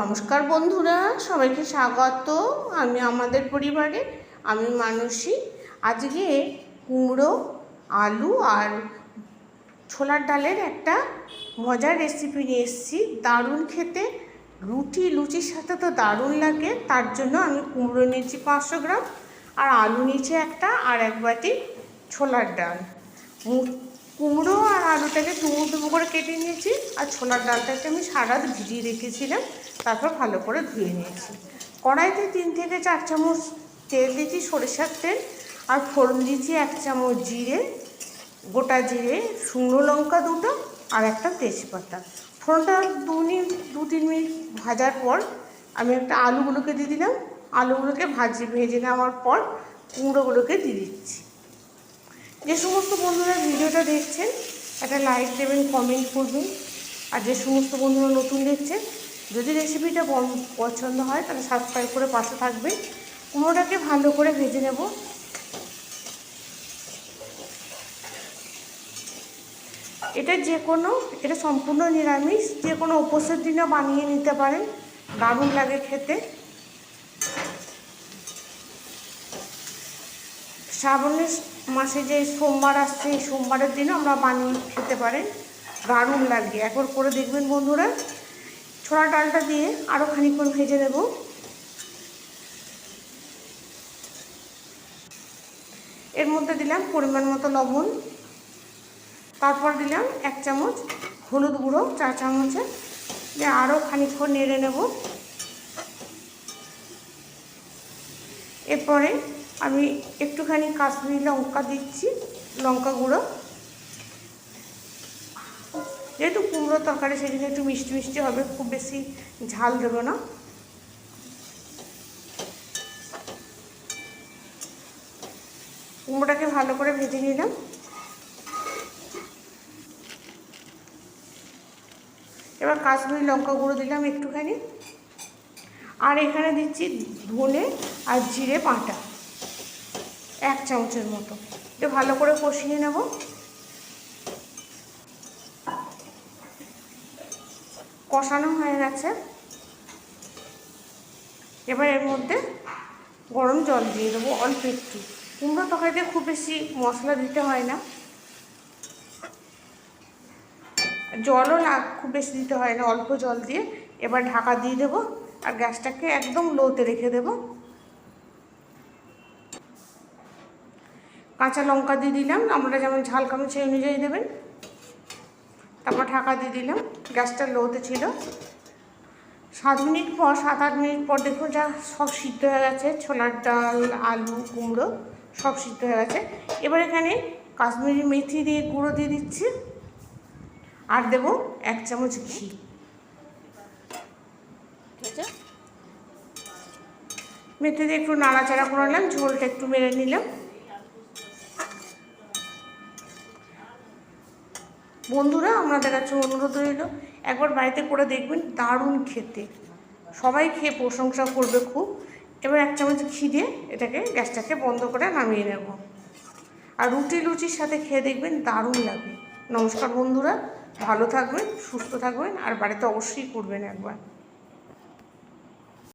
নমস্কার বন্ধুরা, সবাইকে স্বাগত। আমি আমাদের পরিবারে, আমি মানসী। আজকে কুমড়ো, আলু আর ছোলার ডালের একটা মজার রেসিপি নিয়ে এসেছি। দারুণ খেতে, রুটি, লুচির সাথে তো দারুণ লাগে। তার জন্য আমি কুমড়ো নিয়েছি পাঁচশো গ্রাম, আর আলু নিয়েছি একটা, আর এক বাটি ছোলার ডাল। কুমড়ো আর আলুটাকে ডুমো ডুমো করে কেটে নিয়েছি, আর ছোলার ডালটাকে আমি সারা ভিজিয়ে রেখেছিলাম, তারপর ভালো করে ধুয়ে নিয়েছি। কড়াইতে তিন থেকে চার চামচ তেল দিয়েছি, সরিষার তেল, আর ফোড়ন দিয়েছি এক চামচ জিরে, গোটা জিরে, শুকনো লঙ্কা দুটো, আর একটা তেজপাতা। ফোড়নটা দু মিনিট, দু তিন মিনিট ভাজার পর আমি একটা আলুগুলোকে দিয়ে দিলাম। আলুগুলোকে ভাজি, ভেজে নেওয়ার পর কুমড়োগুলোকে দিয়ে দিচ্ছি। যে সমস্ত বন্ধুরা ভিডিওটা দেখছেন, একটা লাইক দেবেন কমেন্ট করবেন। আর যে সমস্ত বন্ধুরা নতুন দেখছেন, যদি রেসিপিটা পছন্দ হয়, তাহলে সাবস্ক্রাইব করে পাশে থাকবেন। কুমড়োটাকে ভালো করে ভেজে নেব। এটা যে কোনো, এটা সম্পূর্ণ নিরামিষ, যে কোনো উপোসের দিনও বানিয়ে নিতে পারেন। দারুণ লাগে খেতে। শ্রাবণের মাসে যে সোমবার আসছে সোমবারের দিনও আমরা বানিয়ে খেতে পারেন দারুণ লাগে একবার করে দেখবেন বন্ধুরা। ছোলা ডালটা দিয়ে আরও খানিকক্ষণ ভেজে নেব। এর মধ্যে দিলাম পরিমাণ মতো লবণ। তারপর দিলাম এক চামচ হলুদ গুঁড়ো চা চামচে। দিয়ে আরও খানিকক্ষণ নেড়ে নেব। এরপরে আমি একটুখানি কাশ্মীরি লঙ্কা দিচ্ছি, লঙ্কা গুঁড়ো। যেহেতু কুমড়ো তরকারি সেই জন্য একটু মিষ্টি মিষ্টি হবে, খুব বেশি ঝাল দেবো না। কুমড়োটাকে ভালো করে ভেজে নিলাম। এবার কাশ্মীরি লঙ্কা গুঁড়ো দিলাম একটুখানি। আর এখানে দিচ্ছি ধনে আর জিরে বাটা। এক চামচের মতো। এটা ভালো করে কষিয়ে নেব। কষানো হয়ে গেছে। এবার এর মধ্যে গরম জল দিয়ে দেবো অল্প একটু। কুমড়ো তরকারিতে খুব বেশি মশলা দিতে হয় না। জলও লাগ খুব বেশি দিতে হয় না, অল্প জল দিয়ে। এবার ঢাকা দিয়ে দেবো আর গ্যাসটাকে একদম লোতে রেখে দেবো। কাঁচা লঙ্কা দিয়ে দিলাম আমরা যেমন ঝাল খাবেন সেই অনুযায়ী দেবেন। তারপর ঢাকা দিয়ে দিলাম গ্যাসটা লোতে ছিল। সাত মিনিট পর সাত আট মিনিট পর দেখুন যা সব সিদ্ধ হয়ে গেছে ছোলার ডাল আলু কুমড়ো সব সিদ্ধ হয়ে গেছে। এবার এখানে কাশ্মীরি মেথি দিয়ে গুঁড়ো দিয়ে দিচ্ছি আর দেবো এক চামচ ঘি। মেথি দিয়ে একটু নাড়াচাড়া করে নিলাম ঝোলটা একটু মেরে নিলাম। বন্ধুরা, আপনাদের কাছে অনুরোধ রইল, একবার বাড়িতে করে দেখবেন দারুণ খেতে। সবাই খেয়ে প্রশংসা করবে খুব। এবার এক চামচ ঘি দিয়ে এটাকে গ্যাসটাকে বন্ধ করে নামিয়ে নেব। আর রুটি লুচির সাথে খেয়ে দেখবেন দারুণ লাগবে নমস্কার বন্ধুরা, ভালো থাকবেন, সুস্থ থাকবেন, আর বাড়িতে অবশ্যই করবেন একবার।